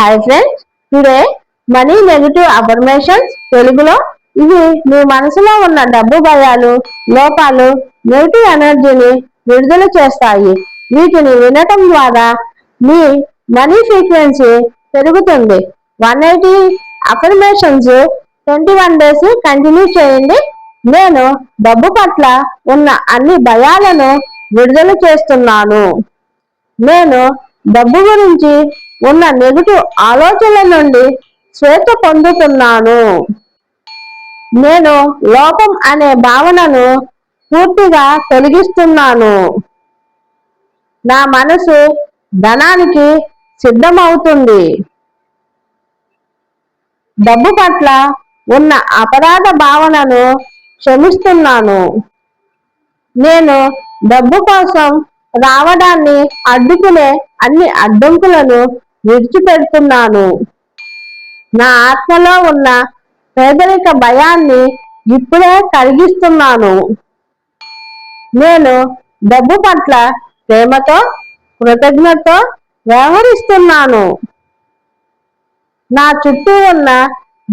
Hi friends today money negative affirmations తెలుగులో. ఇవి మీ మనసులో ఉన్న డబ్బు భయాలు లోపాలు నెగిటివ్ ఎనర్జీని విడుదల చేస్తాయి. వీటిని వినటం ద్వారా మీ మనీ ఫ్రీక్వెన్సీ పెరుగుతుంది. One eighty affirmations twenty one days continue చేయండి. నేను డబ్బు పట్ల ఉన్న అన్ని భయాలను విడుదల చేస్తున్నాను. నేను డబ్బు గురించి ఉన్న నెగిటివ్ ఆలోచనల నుండి స్వేచ్ఛ పొందుతున్నాను. నేను లోపం అనే భావనను పూర్తిగా తొలగిస్తున్నాను. నా మనసు ధనానికి సిద్ధమవుతుంది. డబ్బు పట్ల ఉన్న అపరాధ భావనను క్షమిస్తున్నాను. నేను డబ్బు కోసం రావడాన్ని అడ్డుకునే అన్ని అడ్డంకులను విడిచిపెడుతున్నాను. నా ఆత్మలో ఉన్న పేదరిక భయాన్ని ఇప్పుడే కలిగిస్తున్నాను నేను డబ్బు పట్ల ప్రేమతో కృతజ్ఞతతో వ్యవహరిస్తున్నాను. నా చుట్టూ ఉన్న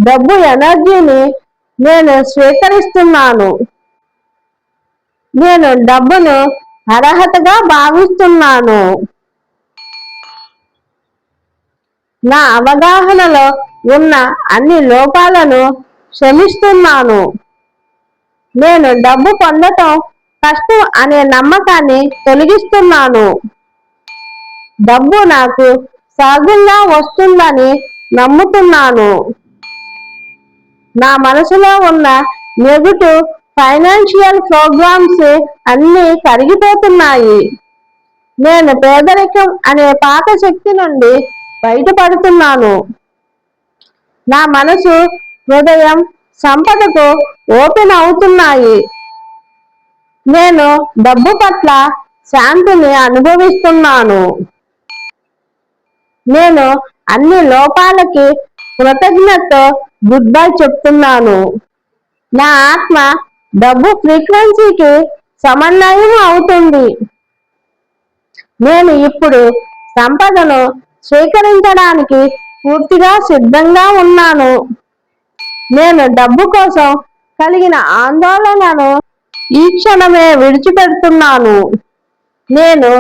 డబ్బు ఎనర్జీని నేను స్వీకరిస్తున్నాను. నేను డబ్బును అర్హతగా భావిస్తున్నాను. నా అవగాహనలో ఉన్న అన్ని లోపాలను క్షమిస్తున్నాను. నేను డబ్బు పొందటం కష్టం అనే నమ్మకాన్ని తొలగిస్తున్నాను. డబ్బు నాకు సహజంగా వస్తుందని నమ్ముతున్నాను. నా మనసులో ఉన్న నెగిటివ్ ఫైనాన్షియల్ ప్రోగ్రామ్స్ అన్ని కరిగిపోతున్నాయి. నేను పేదరికం అనే పాత శక్తి నుండి బయటపడుతున్నాను. నా మనసు హృదయం సంపదకు ఓపెన్ అవుతున్నాయి. నేను డబ్బు పట్ల శాంతిని అనుభవిస్తున్నాను. నేను అన్ని లోపాలకి కృతజ్ఞతతో గుడ్ బై చెప్తున్నాను. నా ఆత్మ డబ్బు ఫ్రీక్వెన్సీకి సమన్వయం అవుతుంది. నేను ఇప్పుడు సంపదను స్వీకరించడానికి పూర్తిగా సిద్ధంగా ఉన్నాను. నేను డబ్బు కోసం కలిగిన ఆందోళనను ఈ క్షణమే విడిచిపెడుతున్నాను. నేను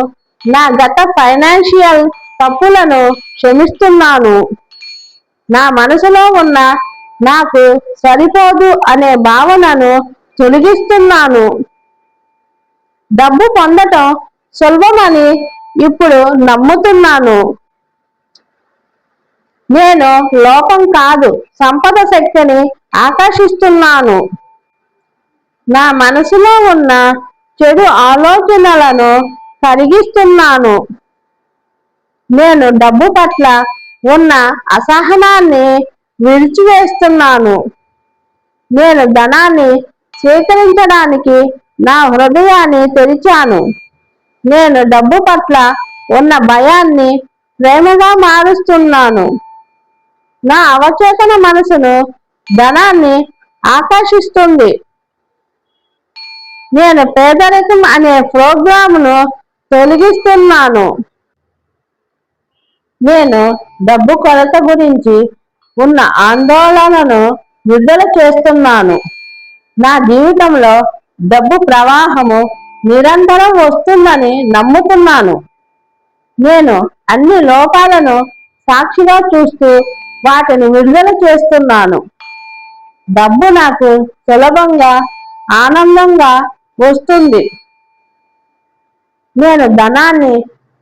నా గత ఫైనాన్షియల్ తప్పులను క్షమిస్తున్నాను. నా మనసులో ఉన్న నాకు సరిపోదు అనే భావనను తొలగిస్తున్నాను. డబ్బు పొందటం సులభమని ఇప్పుడు నమ్ముతున్నాను. నేను లోపం కాదు సంపద శక్తిని ఆకర్షిస్తున్నాను. నా మనసులో ఉన్న చెడు ఆలోచనలను కరిగిస్తున్నాను. నేను డబ్బు పట్ల ఉన్న అసహనాన్ని విడిచివేస్తున్నాను. నేను ధనాన్ని స్వీకరించడానికి నా హృదయాన్ని తెరిచాను. నేను డబ్బు పట్ల ఉన్న భయాన్ని ప్రేమగా మారుస్తున్నాను. నా అవచేతన మనసును ధనాన్ని ఆకర్షిస్తుంది. నేను పేదరికం అనే ప్రోగ్రామును తొలగిస్తున్నాను. నేను డబ్బు కొరత గురించి ఉన్న ఆందోళనను విడుదల చేస్తున్నాను. నా జీవితంలో డబ్బు ప్రవాహము నిరంతరం వస్తుందని నమ్ముతున్నాను. నేను అన్ని లోపాలను సాక్షిగా చూస్తూ వాటిని విడుదల చేస్తున్నాను. డబ్బు నాకు సులభంగా ఆనందంగా వస్తుంది. నేను ధనాన్ని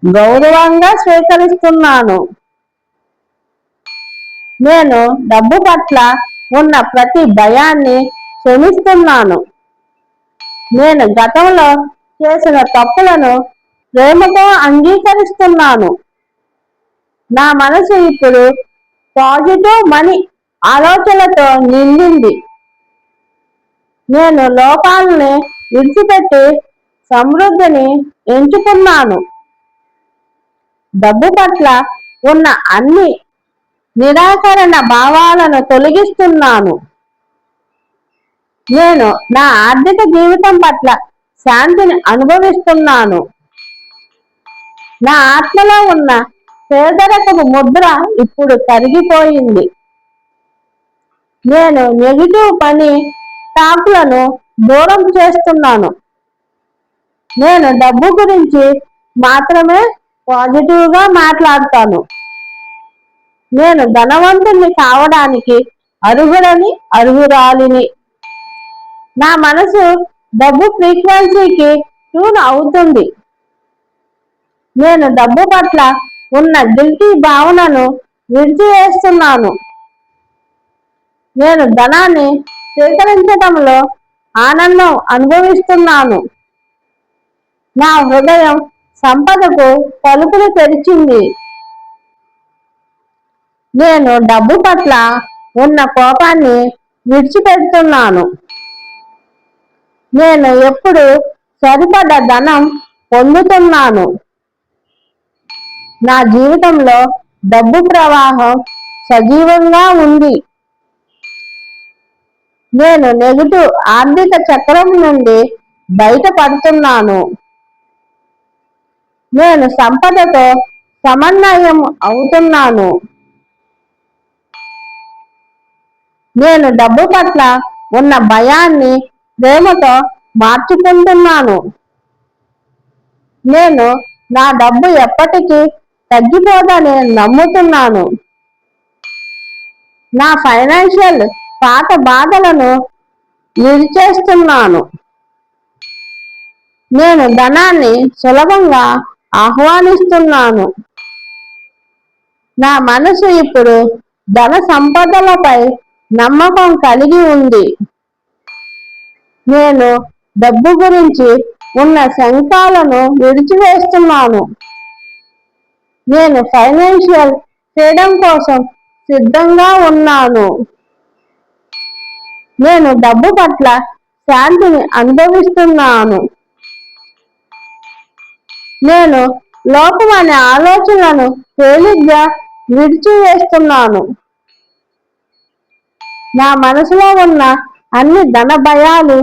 గౌరవంగా స్వీకరిస్తున్నాను. నేను డబ్బు పట్ల ఉన్న ప్రతి భయాన్ని క్షమిస్తున్నాను. నేను గతంలో చేసిన తప్పులను ప్రేమతో అంగీకరిస్తున్నాను. నా మనసు ఇప్పుడు పాజిటివ్ మనీ ఆలోచనలతో నిండింది. నేను లోపాలని విడిచిపెట్టి సమృద్ధిని ఎంచుకున్నాను. డబ్బు పట్ల ఉన్న అన్ని నిరాకరణ భావాలను తొలగిస్తున్నాను. నేను నా ఆర్థిక జీవితం పట్ల శాంతిని అనుభవిస్తున్నాను. నా ఆత్మలో ఉన్న పేదరకపు ముద్ర ఇప్పుడు కరిగిపోయింది. నేను నెగిటివ్ పని టాక్లను దూరం చేస్తున్నాను. నేను డబ్బు గురించి మాత్రమే పాజిటివ్గా మాట్లాడతాను. నేను ధనవంతుని కావడానికి అర్హుడని అర్హురాలిని. నా మనసు డబ్బు ఫ్రీక్వెన్సీకి ట్యూన్ అవుతుంది. నేను డబ్బు పట్ల ఉన్న గిల్టీ భావనను విడిచివేస్తున్నాను. నేను ధనాన్ని స్వీకరించడంలో ఆనందం అనుభవిస్తున్నాను. నా హృదయం సంపదకు తలుపులు తెరిచింది. నేను డబ్బు పట్ల ఉన్న కోపాన్ని విడిచిపెడుతున్నాను. నేను ఎప్పుడు సరిపడ్డ ధనం పొందుతున్నాను. నా జీవితంలో డబ్బు ప్రవాహం సజీవంగా ఉంది. నేను నెగిటివ్ ఆర్థిక చక్రం నుండి బయటపడుతున్నాను. నేను సంపదతో సమన్వయం అవుతున్నాను. నేను డబ్బు పట్ల ఉన్న భయాన్ని ప్రేమతో మార్చుకుంటున్నాను. నేను నా డబ్బు ఎప్పటికీ తగ్గిపోదని నమ్ముతున్నాను. నా ఫైనాన్షియల్ పాత బాధలను విడిచేస్తున్నాను నేను ధనాన్ని సులభంగా ఆహ్వానిస్తున్నాను. నా మనసు ఇప్పుడు ధన సంపదలపై నమ్మకం కలిగి ఉంది. నేను డబ్బు గురించి ఉన్న శంకాలను విడిచివేస్తున్నాను. నేను ఫైనాన్షియల్ ఫ్రీడమ్ కోసం సిద్ధంగా ఉన్నాను. నేను డబ్బు పట్ల శాంతిని అనుభవిస్తున్నాను. నేను లోపం అనే ఆలోచనలను తేలిగ్గా విడిచివేస్తున్నాను. నా మనసులో ఉన్న అన్ని ధన భయాలు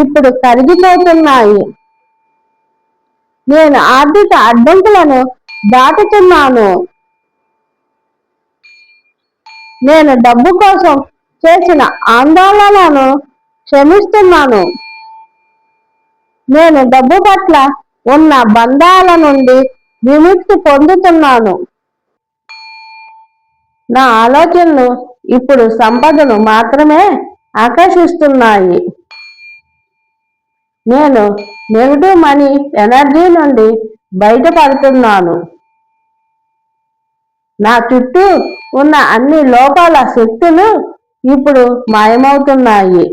ఇప్పుడు కరిగిపోతున్నాయి. నేను ఆర్థిక అడ్డంకులను దాటుతున్నాను. నేను డబ్బు కోసం చేసిన ఆందోళనను క్షమిస్తున్నాను. నేను డబ్బు పట్ల ఉన్న బంధాల నుండి విముక్తి పొందుతున్నాను. నా ఆలోచనలు ఇప్పుడు సంపదను మాత్రమే ఆకర్షిస్తున్నాయి. నేను నెగిటివ్ మనీ ఎనర్జీ నుండి బయటపడుతున్నాను. నా చుట్టూ ఉన్న అన్ని లోపాల శక్తులు ఇప్పుడు మాయమవుతున్నాయి.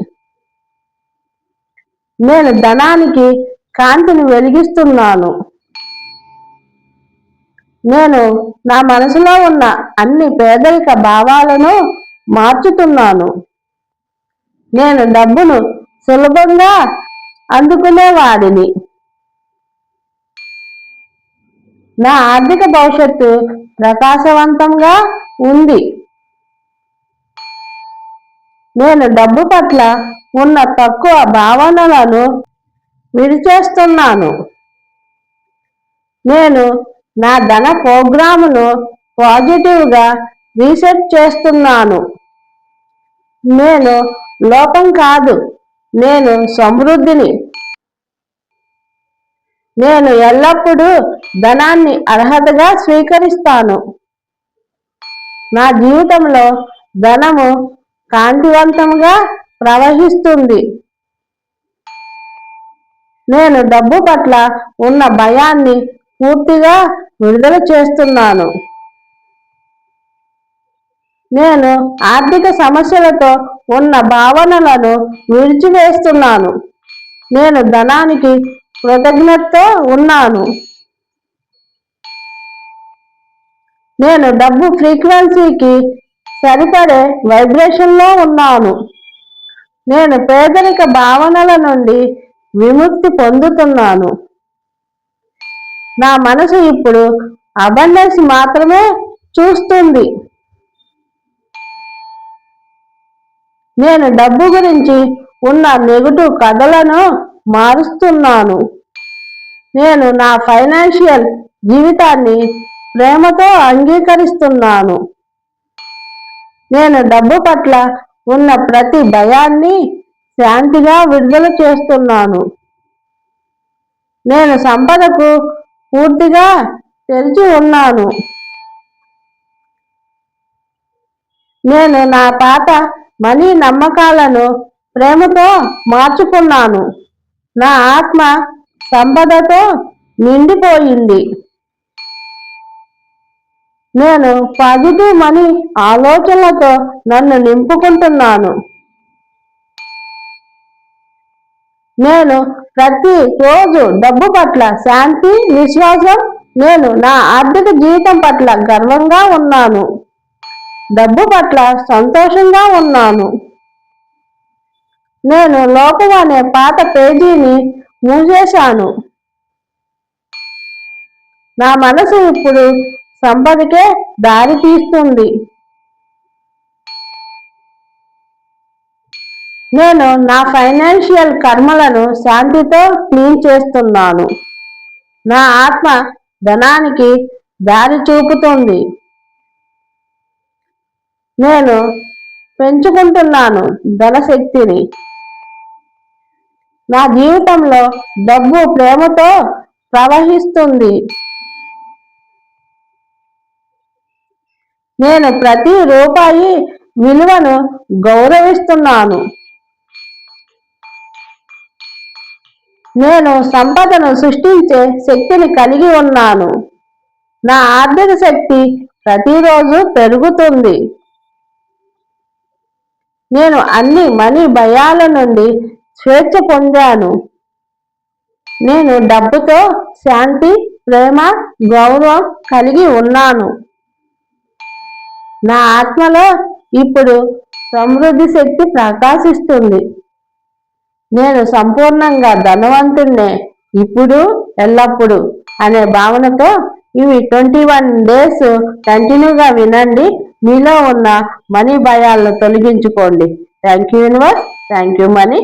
నేను ధనానికి కాంతిని వెలిగిస్తున్నాను. నేను నా మనసులో ఉన్న అన్ని పేదరిక భావాలను మార్చుతున్నాను. నేను డబ్బును సులభంగా అందుకునేవాడిని. నా ఆర్థిక భవిష్యత్తు ప్రకాశవంతంగా ఉంది. నేను డబ్బు పట్ల ఉన్న తక్కువ భావనలను విడిచేస్తున్నాను. నేను నా ధన ప్రోగ్రామును పాజిటివ్గా రీసెట్ చేస్తున్నాను. నేను లోపం కాదు. నేను సమృద్ధిని నేను ఎల్లప్పుడూ ధనాన్ని అర్హతగా స్వీకరిస్తాను. నా జీవితంలో ధనము కాంతివంతంగా ప్రవహిస్తుంది. నేను డబ్బు పట్ల ఉన్న భయాన్ని పూర్తిగా విడుదల చేస్తున్నాను. నేను ఆర్థిక సమస్యలతో ఉన్న భావనలను విడిచివేస్తున్నాను. నేను ధనానికి కృతజ్ఞతతో ఉన్నాను. నేను డబ్బు ఫ్రీక్వెన్సీకి సరిపడే వైబ్రేషన్లో ఉన్నాను. నేను పేదరిక భావనల నుండి విముక్తి పొందుతున్నాను. నా మనసు ఇప్పుడు అబండెన్స్ మాత్రమే చూస్తుంది. నేను డబ్బు గురించి ఉన్న నెగటివ్ కథలను మారుస్తున్నాను. నేను నా ఫైనాన్షియల్ జీవితాన్ని ప్రేమతో అంగీకరిస్తున్నాను. నేను డబ్బు పట్ల ఉన్న ప్రతి భయాన్ని శాంతిగా విడుదల చేస్తున్నాను. నేను సంపదకు పూర్తిగా తెరిచి ఉన్నాను. నేను నా పాత మనీ నమ్మకాలను ప్రేమతో మార్చుకున్నాను. నా ఆత్మ సంపదతో నిండిపోయింది. నేను పాజిటివ్ మనీ ఆలోచనలతో నన్ను నింపుకుంటున్నాను. నేను ప్రతి రోజు డబ్బు పట్ల శాంతి విశ్వాసం నేను నా ఆర్థిక జీవితం పట్ల గర్వంగా ఉన్నాను. డబ్బు పట్ల సంతోషంగా ఉన్నాను. నేను లోకం అనే పాత పేజీని మూసేశాను. నా మనసు ఇప్పుడు సంపదకే దారి తీస్తుంది. నేను నా ఫైనాన్షియల్ కర్మలను శాంతితో క్లీన్ చేస్తున్నాను. నా ఆత్మ ధనానికి దారి చూపుతుంది. నేను పెంచుకుంటున్నాను ధనశక్తిని. నా జీవితంలో డబ్బు ప్రేమతో ప్రవహిస్తుంది. నేను ప్రతి రూపాయి విలువను గౌరవిస్తున్నాను. నేను సంపదను సృష్టించే శక్తిని కలిగి ఉన్నాను. నా ఆర్థిక శక్తి ప్రతిరోజు పెరుగుతుంది. నేను అన్ని మనీ భయాల నుండి స్వేచ్ఛ పొందాను. నేను డబ్బుతో శాంతి ప్రేమ గౌరవం కలిగి ఉన్నాను. నా ఆత్మలో ఇప్పుడు సమృద్ధి శక్తి ప్రకాశిస్తుంది. నేను సంపూర్ణంగా ధనవంతుణ్ణే ఇప్పుడు ఎల్లప్పుడు అనే భావనతో ఇవి ట్వంటీ వన్ డేస్ కంటిన్యూగా వినండి. మీలో ఉన్న మనీ భయాలను తొలగించుకోండి. Thank you universe. Thank you money.